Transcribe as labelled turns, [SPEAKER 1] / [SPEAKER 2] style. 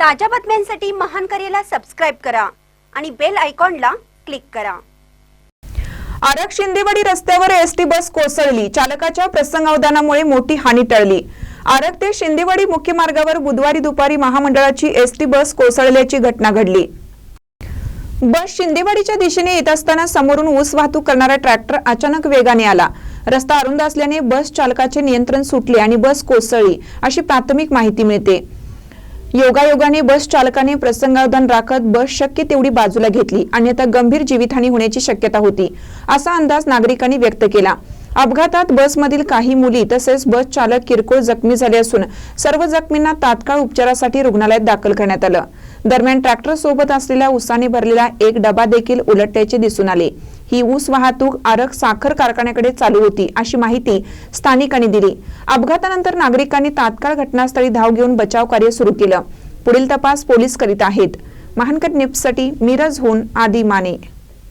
[SPEAKER 1] ताज्या बातम्यांसाठी महान करेला सबस्क्राईब करा आणि बेल आयकॉनला क्लिक करा.
[SPEAKER 2] आरग शिंदेवाडी रस्त्यावर एसटी बस कोसळली. चालकाच्या प्रसंगावधानामुळे मोठी हानी टळली. आरग ते शिंदेवाडी मुख्य मार्गावर बुधवारी दुपारी महामंडळाची एसटी बस कोसळल्याची घटना घडली. बस शिंदेवाडीच्या दिशेने येत असताना समोरून ऊस वाहतूक करणारा ट्रॅक्टर अचानक वेगाने आला. रस्ता अरुंद असल्याने बस चालकाचे नियंत्रण सुटले आणि बस कोसळली अशी प्राथमिक माहिती मिळते. योगायोगाने बस चालकाने प्रसंगावधान राखत बस शक्य तेवढी बाजूला घेतली. अन्यथा गंभीर जीवितहानी होण्याची शक्यता होती असा अंदाज नागरिकांनी व्यक्त केला. अपघातात बसमधील काही मुली तसेच बस चालक किरकोळ जखमी झाले असून सर्व जखमींना तात्काळ उपचारासाठी रुग्णालयात दाखल करण्यात आलं. दरम्यान ट्रॅक्टर सोबत असलेल्या उसाने भरलेला एक डबा देखील उलटल्याचे दिसून आले. ही ऊस वाहतूक आरक साखर कारखान्याकडे चालू होती अशी माहिती स्थानिकांनी दिली. अपघातानंतर नागरिकांनी तात्काळ घटनास्थळी धाव घेऊन बचाव कार्य सुरू केलं. पुढील तपास पोलीस करीत आहेत. महानकर निप्ससाठी मिरजहून आदी माने.